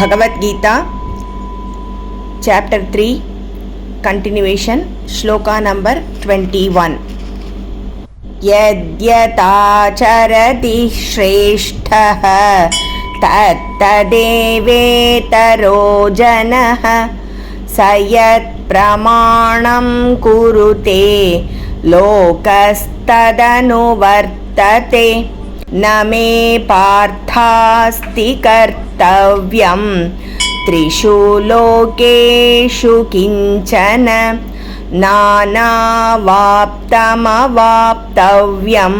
Bhagavad Gita chapter three continuation shloka number twenty one యద్యతాచరతి శ్రేష్ఠ తత్తదేవేతరో జన సయత్ ప్రమాణం కురుతే లోకస్తదనువర్తతే. न मे पार्थास्ति कर्तव्यं त्रिषु लोकेषु किञ्चन नानावाप्तमवाप्तव्यं।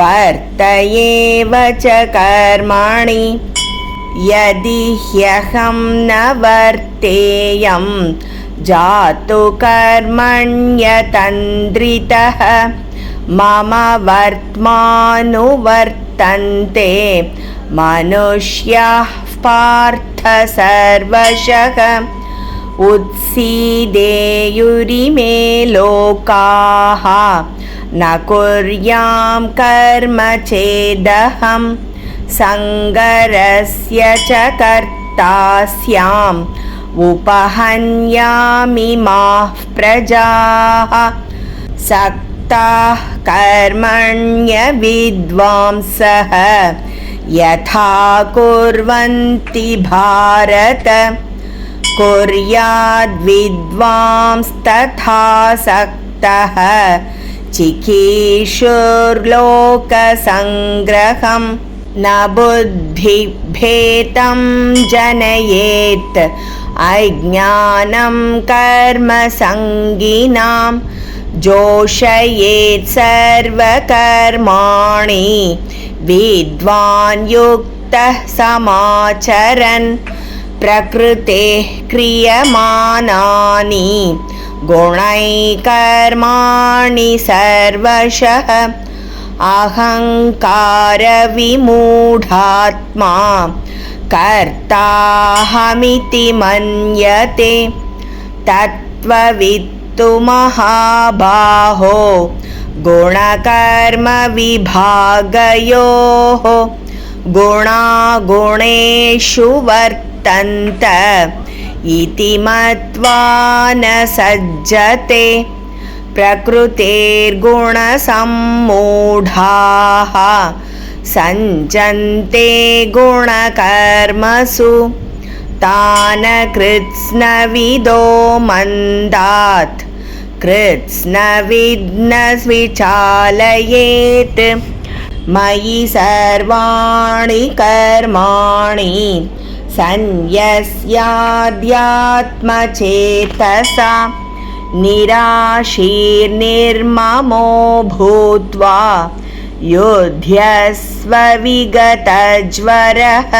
वर्त एव च कर्माणि। यदि ह्यहं न वर्तेयं जातु कर्मण्यतन्द्रितः मम वर्त्मानुवर्तन्ते। मनुष्याः पार्थ सर्वशः। उत्सीदेयुरिमे लोकाः। न कुर्यां कर्म चेदहं। सङ्गरस्य च कर्ता स्याम् उपहन्यामि माः प्रजाः। सक्ताः कर्मण्यविद्वांसः यथा कुर्वन्ति भारत। कुर्याद्विद्वांस्तथा सक्तः चिकीर्षुर्लोकसङ्ग्रहं न बुद्धिभेतं जनयेत्। अज्ञानं कर्मसङ्गिनां जोषयेत् सर्वकर्माणि विद्वान् युक्तः समाचरन् प्रकृतेः क्रियमाणानि गुणैकर्माणि सर्वशः अहङ्कारविमूढात्मा कर्ताहमिति मन्यते तत्त्ववित्तु महाबाहो गुणकर्मविभागयोः गुणागुणेषु वर्तन्त इति मत्वा न सज्जते प्रकृतेर्गुणसम्मूढाः सञ्जन्ते गुणकर्मसु। तान् कृत्स्नविदो मन्दात्। कृत्स्नविद्न विचालयेत् मयि सर्वाणि कर्माणि सन्न्यस्याध्यात्मचेतसा निराशीर्निर्ममो भूत्वा युध्यस्व विगतज्वरः